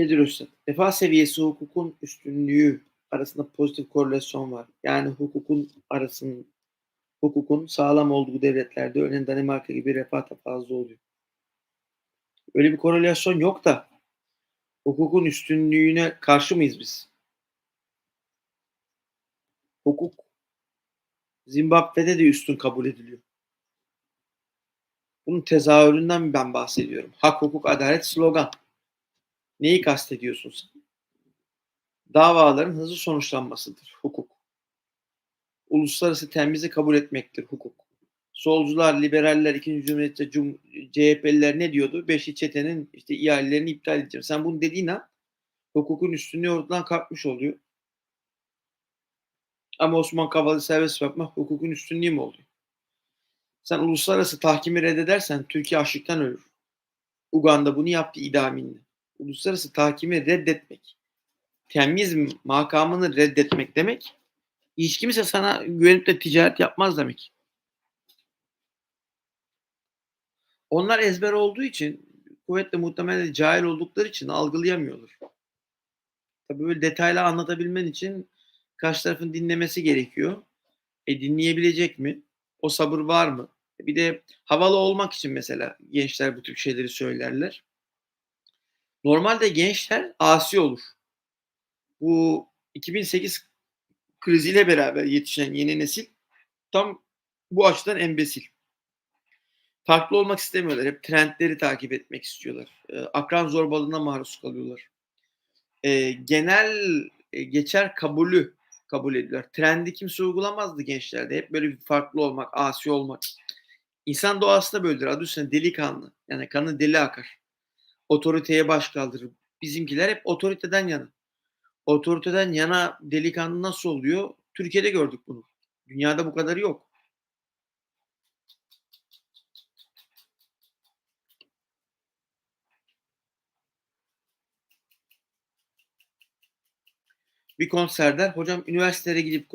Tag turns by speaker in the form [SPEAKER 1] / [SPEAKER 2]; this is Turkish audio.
[SPEAKER 1] Kedir Öztürk. Refah seviyesi hukukun üstünlüğü arasında pozitif korelasyon var. Yani hukukun arasının hukukun sağlam olduğu devletlerde örneğin Danimarka gibi refah da fazla oluyor. Öyle bir korelasyon yok da hukukun üstünlüğüne karşı mıyız biz? Hukuk Zimbabwe'de de üstün kabul ediliyor. Bunun tezahüründen ben bahsediyorum. Hak, hukuk, adalet slogan. Neyi kastediyorsun sen? Davaların hızlı sonuçlanmasıdır hukuk. Uluslararası temizi kabul etmektir hukuk. Solcular, liberaller, ikinci cumhuriyette cum CHP'liler ne diyordu? Beşi çetenin işte ihalelerini iptal edeceğim. Sen bunu dediğin an hukukun üstünlüğü ortadan kalkmış oluyor. Ama Osman Kavala'yı serbest bırakmak hukukun üstünlüğü mü oluyor? Sen uluslararası tahkimi reddedersen Türkiye açlıktan ölür. Uganda bunu yaptı idaminde. Uluslararası tahkimi reddetmek, temiz makamını reddetmek demek, hiç kimse sana güvenip de ticaret yapmaz demek. Onlar ezber olduğu için, kuvvetle muhtemelen cahil oldukları için algılayamıyorlar. Tabii böyle detaylı anlatabilmen için karşı tarafın dinlemesi gerekiyor. E dinleyebilecek mi? O sabır var mı? Bir de havalı olmak için mesela gençler bu tür şeyleri söylerler. Normalde gençler asi olur. Bu 2008 kriziyle beraber yetişen yeni nesil tam bu açıdan embesil. Farklı olmak istemiyorlar. Hep trendleri takip etmek istiyorlar. E, akran zorbalığına maruz kalıyorlar. E, genel e, geçer kabulü kabul ediyorlar. Trendi kimse uygulamazdı gençlerde. Hep böyle bir farklı olmak, asi olmak. İnsan doğası da böyledir. Adı üstünde delikanlı. Yani kanı deli akar. Otoriteye baş kaldırır. Bizimkiler hep otoriteden yana. Otoriteden yana delikanlı nasıl oluyor? Türkiye'de gördük bunu. Dünyada bu kadar yok. Bir konserden hocam üniversitelere gidip